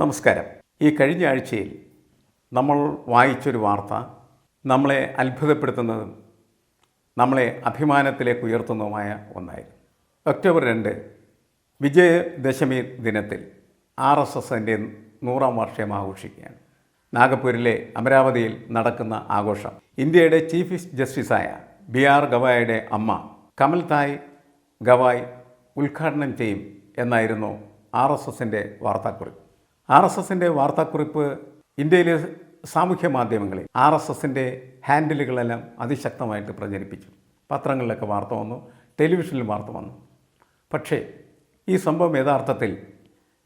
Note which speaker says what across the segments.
Speaker 1: നമസ്കാരം. ഈ കഴിഞ്ഞ ആഴ്ചയിൽ നമ്മൾ വായിച്ചൊരു വാർത്ത നമ്മളെ അത്ഭുതപ്പെടുത്തുന്നതും നമ്മളെ അഭിമാനത്തിലേക്ക് ഉയർത്തുന്നതുമായ ഒന്നായിരുന്നു. ഒക്ടോബർ രണ്ട് വിജയദശമി ദിനത്തിൽ ആർ എസ് എസിന്റെ നൂറാം വാർഷികം ആഘോഷിക്കുകയാണ്. നാഗപ്പൂരിലെ അമരാവതിയിൽ നടക്കുന്ന ആഘോഷം. ഇന്ത്യയുടെ ചീഫ് ജസ്റ്റിസായ ബി ആർ ഗവായിയുടെ അമ്മ കമൽ തായ് ഗവായ് ഉദ്ഘാടനം ചെയ്യും എന്നായിരുന്നു ആർ എസ് എസിന്റെ വാർത്താക്കുറിപ്പ്. ആർ എസ് എസിന്റെ വാർത്താക്കുറിപ്പ് ഇന്ത്യയിലെ സാമൂഹ്യ മാധ്യമങ്ങളിൽ ആർ എസ് എസിന്റെ ഹാൻഡിലുകളെല്ലാം അതിശക്തമായിട്ട് പ്രചരിപ്പിച്ചു. പത്രങ്ങളിലൊക്കെ വാർത്ത വന്നു ടെലിവിഷനിൽ വാർത്ത വന്നു. പക്ഷേ ഈ സംഭവം യഥാർത്ഥത്തിൽ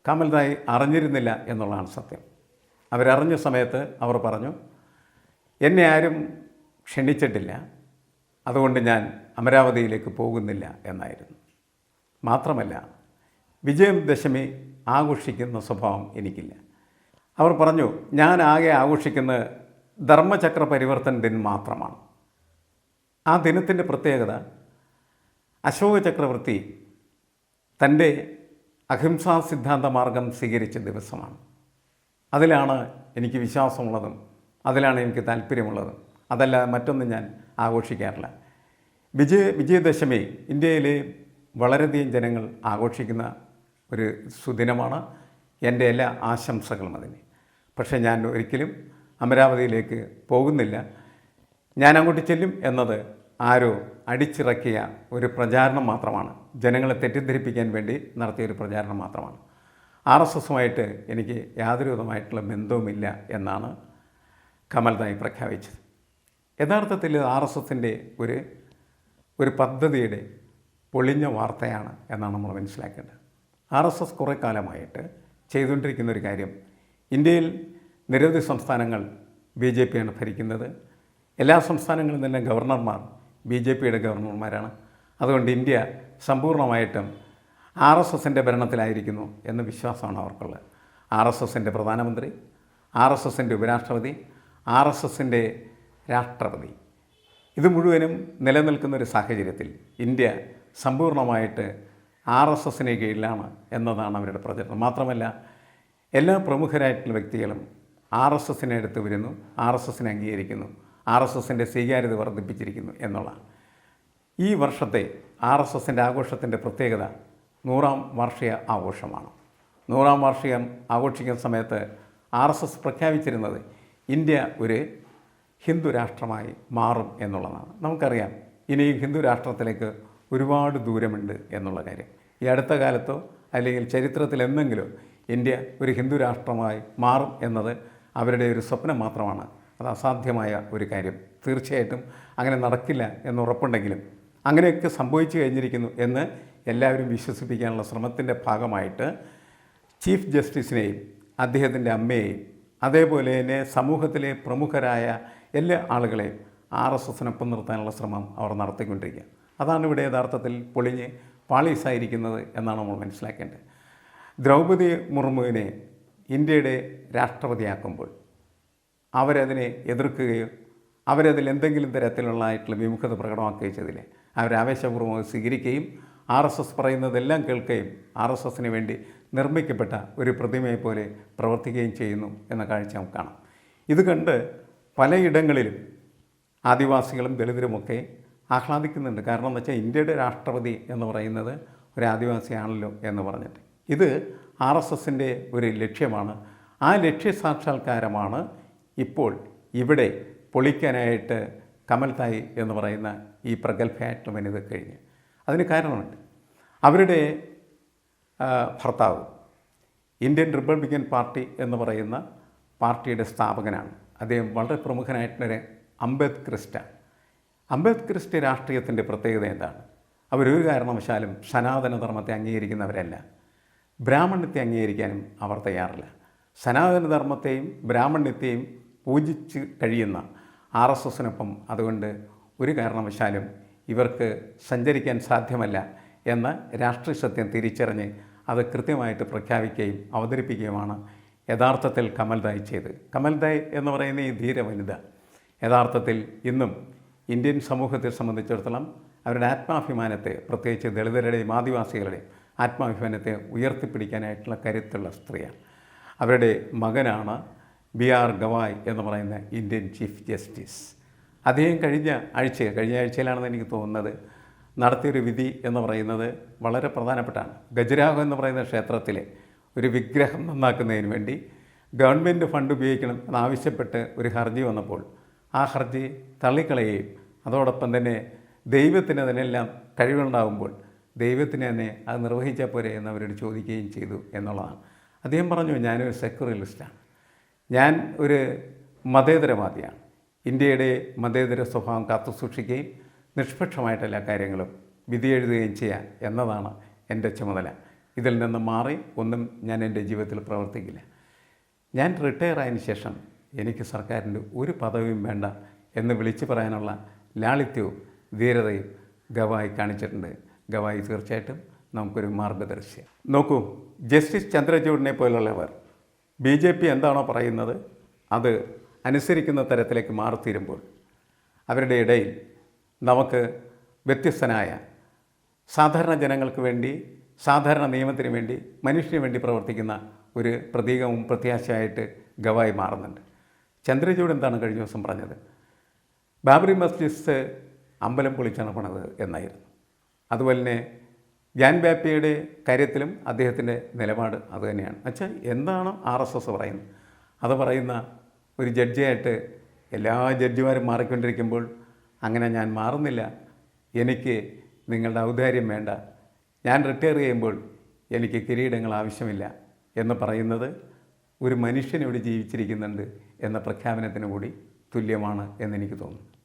Speaker 1: കമൽദായി അറിഞ്ഞിരുന്നില്ല എന്നുള്ളതാണ് സത്യം. അവരറിഞ്ഞ സമയത്ത് അവർ പറഞ്ഞു എന്നെ ആരും ക്ഷണിച്ചിട്ടില്ല. അതുകൊണ്ട് ഞാൻ അമരാവതിയിലേക്ക് പോകുന്നില്ല എന്നായിരുന്നു. മാത്രമല്ല വിജയം ദശമി ആഘോഷിക്കുന്ന സ്വഭാവം എനിക്കില്ല. അവർ പറഞ്ഞു ഞാൻ ആകെ ആഘോഷിക്കുന്നത് ധർമ്മചക്ര പരിവർത്തന ദിൻ മാത്രമാണ്. ആ ദിനത്തിന്റെ പ്രത്യേകത അശോക ചക്രവർത്തി തന്റെ അഹിംസാ സിദ്ധാന്ത മാർഗം സ്വീകരിച്ച ദിവസമാണ്. അതിലാണ് എനിക്ക് വിശ്വാസമുള്ളതും അതിലാണ് എനിക്ക് താല്പര്യമുള്ളതും. അതല്ല മറ്റൊന്നും ഞാൻ ആഘോഷിക്കാറില്ല. വിജയ വിജയദശമി ഇന്ത്യയിലെ വളരെയധികം ജനങ്ങൾ ആഘോഷിക്കുന്ന ഒരു സുദിനമാണ്. എന്റെ എല്ലാ ആശംസകളും അതിന്. പക്ഷേ ഞാൻ ഒരിക്കലും അമരാവതിയിലേക്ക് പോകുന്നില്ല. ഞാൻ അങ്ങോട്ട് ചെല്ലും എന്നത് ആരോ അടിച്ചിറക്കിയ ഒരു പ്രചാരണം മാത്രമാണ്. ജനങ്ങളെ തെറ്റിദ്ധരിപ്പിക്കാൻ വേണ്ടി നടത്തിയ ഒരു പ്രചാരണം മാത്രമാണ്. ആർ എസ് എസുമായിട്ട് എനിക്ക് യാതൊരു വിധമായിട്ടുള്ള ബന്ധവുമില്ല എന്നാണ് കമൽദായി പ്രഖ്യാപിച്ചത്. യഥാർത്ഥത്തിൽ ആർ എസ് എസിന്റെ ഒരു ഒരു പദ്ധതിയുടെ പൊളിഞ്ഞ വാർത്തയാണ് എന്നാണ് നമ്മൾ മനസ്സിലാക്കേണ്ടത്. ആർ എസ് എസ് കുറേ കാലമായിട്ട് ചെയ്തുകൊണ്ടിരിക്കുന്ന ഒരു കാര്യം. ഇന്ത്യയിൽ നിരവധി സംസ്ഥാനങ്ങൾ ബി ജെ പിയാണ് ഭരിക്കുന്നത്. എല്ലാ സംസ്ഥാനങ്ങളിൽ തന്നെ ഗവർണർമാർ ബി ജെ പിയുടെ ഗവർണർമാരാണ്. അതുകൊണ്ട് ഇന്ത്യ സമ്പൂർണമായിട്ടും ആർ എസ് എസിന്റെ ഭരണത്തിലായിരിക്കുന്നു എന്ന വിശ്വാസമാണ് അവർക്കുള്ളത്. ആർ എസ് എസിന്റെ പ്രധാനമന്ത്രി ആർ എസ് എസിന്റെ ഉപരാഷ്ട്രപതി ആർ എസ് എസിന്റെ രാഷ്ട്രപതി. ഇത് മുഴുവനും നിലനിൽക്കുന്ന ഒരു സാഹചര്യത്തിൽ ഇന്ത്യ സമ്പൂർണമായിട്ട് ആർ എസ് എസിന് കീഴിലാണ് എന്നതാണ് അവരുടെ പ്രചരണം. മാത്രമല്ല എല്ലാ പ്രമുഖരായിട്ടുള്ള വ്യക്തികളും ആർ എസ് എസിനെ എടുത്ത് വരുന്നു ആർ എസ് എസിനെ അംഗീകരിക്കുന്നു ആർ എസ് എസിന്റെ സ്വീകാര്യത വർദ്ധിപ്പിച്ചിരിക്കുന്നു എന്നുള്ള ഈ വർഷത്തെ ആർ എസ് എസിന്റെ ആഘോഷത്തിന്റെ പ്രത്യേകത നൂറാം വാർഷിക ആഘോഷമാണ്. നൂറാം വാർഷികം ആഘോഷിക്കുന്ന സമയത്ത് ആർ എസ് എസ് പ്രഖ്യാപിച്ചിരുന്നത് ഇന്ത്യ ഒരു ഹിന്ദു രാഷ്ട്രമായി മാറും എന്നുള്ളതാണ്. നമുക്കറിയാം ഇനി ഹിന്ദു രാഷ്ട്രത്തിലേക്ക് ഒരുപാട് ദൂരമുണ്ട് എന്നുള്ള കാര്യം. ഈ അടുത്ത കാലത്തോ അല്ലെങ്കിൽ ചരിത്രത്തിൽ എന്തെങ്കിലും ഇന്ത്യ ഒരു ഹിന്ദു രാഷ്ട്രമായി മാറും എന്നത് അവരുടെ ഒരു സ്വപ്നം മാത്രമാണ്. അത് അസാധ്യമായ ഒരു കാര്യം. തീർച്ചയായിട്ടും അങ്ങനെ നടക്കില്ല എന്ന് ഉറപ്പുണ്ടെങ്കിലും അങ്ങനെയൊക്കെ സംഭവിച്ചു കഴിഞ്ഞിരിക്കുന്നു എന്ന് എല്ലാവരും വിശ്വസിപ്പിക്കാനുള്ള ശ്രമത്തിന്റെ ഭാഗമായിട്ട് ചീഫ് ജസ്റ്റിസിനെയും അദ്ദേഹത്തിന്റെ അമ്മയെയും അതേപോലെ തന്നെ സമൂഹത്തിലെ പ്രമുഖരായ എല്ലാ ആളുകളെയും ആർ എസ് എസിനൊപ്പം നിർത്താനുള്ള ശ്രമം അവർ നടത്തിക്കൊണ്ടിരിക്കുക അതാണ് ഇവിടെ യഥാർത്ഥത്തിൽ പൊളിഞ്ഞ് പാളീസായിരിക്കുന്നത് എന്നാണ് നമ്മൾ മനസ്സിലാക്കേണ്ടത്. ദ്രൗപദി മുർമുവിനെ ഇന്ത്യയുടെ രാഷ്ട്രപതിയാക്കുമ്പോൾ അവരതിനെ എതിർക്കുകയോ അവരതിൽ എന്തെങ്കിലും തരത്തിലുള്ളതായിട്ടുള്ള വിമുഖത പ്രകടമാക്കുകയോ ചെയ്തില്ലേ? അവർ ആവേശപൂർവം സ്വീകരിക്കുകയും ആർ എസ് എസ് പറയുന്നതെല്ലാം കേൾക്കുകയും ആർ എസ് എസിന് വേണ്ടി നിർമ്മിക്കപ്പെട്ട ഒരു പ്രതിമയെ പോലെ പ്രവർത്തിക്കുകയും ചെയ്യുന്നു എന്ന കാഴ്ച നമുക്ക് കാണാം. ഇത് കണ്ട് പലയിടങ്ങളിലും ആദിവാസികളും ദളിതരുമൊക്കെ ആഹ്ലാദിക്കുന്നുണ്ട്. കാരണം എന്ന് വെച്ചാൽ ഇന്ത്യയുടെ രാഷ്ട്രപതി എന്ന് പറയുന്നത് ഒരു ആദിവാസിയാണല്ലോ എന്ന് പറഞ്ഞിട്ട്. ഇത് ആർ എസ് എസിന്റെ ഒരു ലക്ഷ്യമാണ്. ആ ലക്ഷ്യ സാക്ഷാത്കാരമാണ് ഇപ്പോൾ ഇവിടെ പൊളിക്കാനായിട്ട് കമൽതായി എന്ന് പറയുന്ന ഈ പ്രഗത്ഭയായിട്ട് വനിത കഴിഞ്ഞ്. അതിന് കാരണമുണ്ട്. അവരുടെ ഭർത്താവ് ഇന്ത്യൻ റിപ്പബ്ലിക്കൻ പാർട്ടി എന്ന് പറയുന്ന പാർട്ടിയുടെ സ്ഥാപകനാണ്. അദ്ദേഹം വളരെ പ്രമുഖനായിട്ടുള്ളൊരു അംബേദ്കറിസ്റ്റാണ്. അംബേദ്കറിസ്റ്റ് രാഷ്ട്രീയത്തിന്റെ പ്രത്യേകത എന്താണ്? അവരൊരു കാരണവശാലും സനാതനധർമ്മത്തെ അംഗീകരിക്കുന്നവരല്ല. ബ്രാഹ്മണ്യത്തെ അംഗീകരിക്കാനും അവർ തയ്യാറില്ല. സനാതനധർമ്മത്തെയും ബ്രാഹ്മണ്യത്തെയും പൂജിച്ച് കഴിയുന്ന ആർ എസ് എസിനൊപ്പം അതുകൊണ്ട് ഒരു കാരണവശാലും ഇവർക്ക് സഞ്ചരിക്കാൻ സാധ്യമല്ല എന്ന രാഷ്ട്രീയ സത്യം തിരിച്ചറിഞ്ഞ് അത് കൃത്യമായിട്ട് പ്രഖ്യാപിക്കുകയും അവതരിപ്പിക്കുകയുമാണ് യഥാർത്ഥത്തിൽ കമൽദായ് ചെയ്ത് കമൽദായ് എന്ന് പറയുന്ന ഈ ധീര വനിത യഥാർത്ഥത്തിൽ ഇന്നും ഇന്ത്യൻ സമൂഹത്തെ സംബന്ധിച്ചിടത്തോളം അവരുടെ ആത്മാഭിമാനത്തെ പ്രത്യേകിച്ച് ദളിതരുടെയും ആദിവാസികളുടെയും ആത്മാഭിമാനത്തെ ഉയർത്തിപ്പിടിക്കാനായിട്ടുള്ള കരുത്തുള്ള സ്ത്രീയാണ്. അവരുടെ മകനാണ് ബി ആർ ഗവായ് എന്ന് പറയുന്ന ഇന്ത്യൻ ചീഫ് ജസ്റ്റിസ്. അദ്ദേഹം കഴിഞ്ഞ ആഴ്ച കഴിഞ്ഞ ആഴ്ചയിലാണെന്ന് എനിക്ക് തോന്നുന്നത് നടത്തിയൊരു വിധി എന്ന് പറയുന്നത് വളരെ പ്രധാനപ്പെട്ടാണ്. ഗജരാഹു എന്ന് പറയുന്ന ക്ഷേത്രത്തിലെ ഒരു വിഗ്രഹം നന്നാക്കുന്നതിന് വേണ്ടി ഗവൺമെന്റ് ഫണ്ട് ഉപയോഗിക്കണം എന്നാവശ്യപ്പെട്ട് ഒരു ഹർജി വന്നപ്പോൾ ആ ഹർജി തള്ളിക്കളയുകയും അതോടൊപ്പം തന്നെ ദൈവത്തിന് അതിനെല്ലാം കഴിവുണ്ടാകുമ്പോൾ ദൈവത്തിന് തന്നെ അത് നിർവഹിച്ചാൽ പോരെ എന്ന് അവരോട് ചോദിക്കുകയും ചെയ്തു എന്നുള്ളതാണ്. അദ്ദേഹം പറഞ്ഞു ഞാനൊരു സെക്യുലറിസ്റ്റാണ്. ഞാൻ ഒരു മതേതരവാദിയാണ്. ഇന്ത്യയുടെ മതേതര സ്വഭാവം കാത്തുസൂക്ഷിക്കുകയും നിഷ്പക്ഷമായിട്ട് എല്ലാ കാര്യങ്ങളും വിധി എഴുതുകയും ചെയ്യാൻ എന്നതാണ് എന്റെ ചുമതല. ഇതിൽ നിന്ന് മാറി ഒന്നും ഞാൻ എന്റെ ജീവിതത്തിൽ പ്രവർത്തിക്കില്ല. ഞാൻ റിട്ടയർ ആയതിനു ശേഷം എനിക്ക് സർക്കാരിന്റെ ഒരു പദവിയും വേണ്ട എന്ന് വിളിച്ചു പറയാനുള്ള ലാളിത്യവും ധീരതയും ഗവായി കാണിച്ചിട്ടുണ്ട്. ഗവായി തീർച്ചയായിട്ടും നമുക്കൊരു മാർഗദർശി നോക്കൂ ജസ്റ്റിസ് ചന്ദ്രചൂഡിനെ പോലുള്ളവർ ബി ജെ പി എന്താണോ പറയുന്നത് അത് അനുസരിക്കുന്ന തരത്തിലേക്ക് മാറിത്തീരുമ്പോൾ അവരുടെ ഇടയിൽ നമുക്ക് വ്യത്യസ്തനായ സാധാരണ ജനങ്ങൾക്ക് വേണ്ടി സാധാരണ നിയമത്തിന് വേണ്ടി മനുഷ്യന് വേണ്ടി പ്രവർത്തിക്കുന്ന ഒരു പ്രതീകവും പ്രത്യാശയായിട്ട് ഗവായി മാറുന്നുണ്ട്. ചന്ദ്രചൂഡ് എന്താണ് കഴിഞ്ഞ ദിവസം പറഞ്ഞത്? ബാബറി മസ്ജിദ് അമ്പലം പൊളിച്ചാണ് പണത് എന്നായിരുന്നു. അതുപോലെ തന്നെ ജാൻ ബാപ്പിയുടെ കാര്യത്തിലും അദ്ദേഹത്തിന്റെ നിലപാട് അതുതന്നെയാണ് വെച്ചാൽ എന്താണ് ആർ എസ് എസ് പറയുന്നത്? അത് പറയുന്ന ഒരു ജഡ്ജിയായിട്ട് എല്ലാ ജഡ്ജിമാരും മാറിക്കൊണ്ടിരിക്കുമ്പോൾ അങ്ങനെ ഞാൻ മാറുന്നില്ല. എനിക്ക് നിങ്ങളുടെ ഔദാര്യം വേണ്ട. ഞാൻ റിട്ടയർ ചെയ്യുമ്പോൾ എനിക്ക് കിരീടങ്ങൾ ആവശ്യമില്ല എന്ന് പറയുന്നത് ഒരു മനുഷ്യനിവിടെ ജീവിച്ചിരിക്കുന്നുണ്ട് എന്ന പ്രഖ്യാപനത്തിന് കൂടി തുല്യമാണ് എന്നെനിക്ക് തോന്നുന്നു.